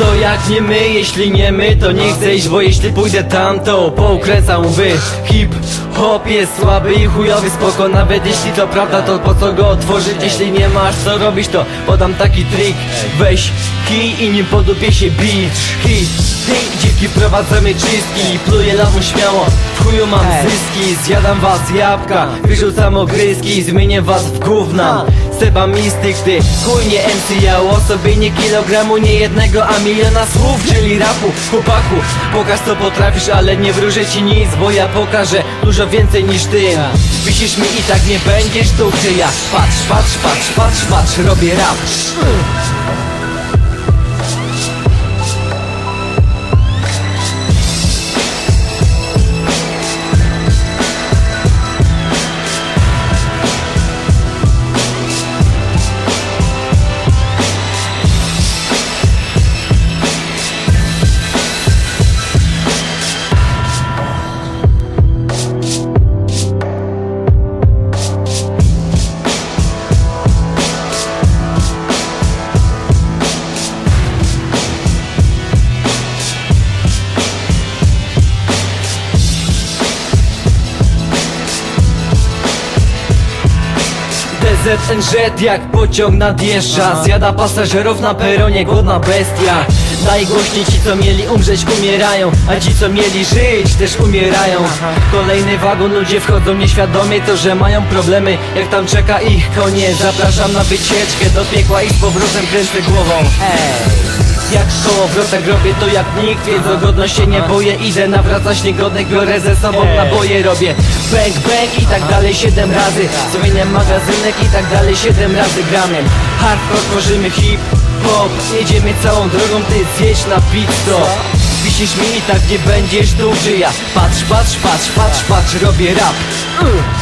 Kto jak nie my, jeśli nie my, to nie chcę iść Bo jeśli pójdę tam, to poukręcam łby Hip hop jest słaby i chujowy spoko Nawet jeśli to prawda, to po co go otworzyć? Jeśli nie masz co robić, to podam taki trik. Weź kij i nim podupie się beat Hit, hit, dziwki wprowadzamy czystki Pluję lawą śmiało, w chuju mam zyski Zjadam was jabłka, wyrzucam ogryski Zmienię was w gówna. Seba mistyk, ty chuj nie MC Ja o sobie nie kilogramu, nie jednego, a miliona słów Czyli rapu, chłopaku Pokaż co potrafisz, ale nie wróżę ci nic Bo ja pokażę dużo więcej niż ty. Wisisz mi i tak nie będziesz tu Czy ja. Patrz, patrz, patrz, patrz, patrz Robię rap DZNZ jak pociąg nadjeżdża Zjada pasażerów na peronie, głodna bestia. Najgłośniej ci co mieli umrzeć umierają. A ci co mieli żyć też umierają. Kolejny wagon ludzie wchodzą nieświadomie. To, że mają problemy jak tam czeka ich koniec. Zapraszam na wycieczkę do piekła i z powrotem kręcę głową. Jak kołowrotek robię to jak nikt Więc o godność się nie boję. Idę nawracać niegodnych Biorę ze sobą naboje Robię. Bang bang i tak dalej siedem razy. Zmieniam magazynek i tak dalej siedem razy gramy Hardcore tworzymy hip hop Jedziemy całą drogą Ty zjedź na pit stop. Wisisz mi i tak nie będziesz tu Czy ja patrz patrz patrz patrz patrz Robię rap. Uh.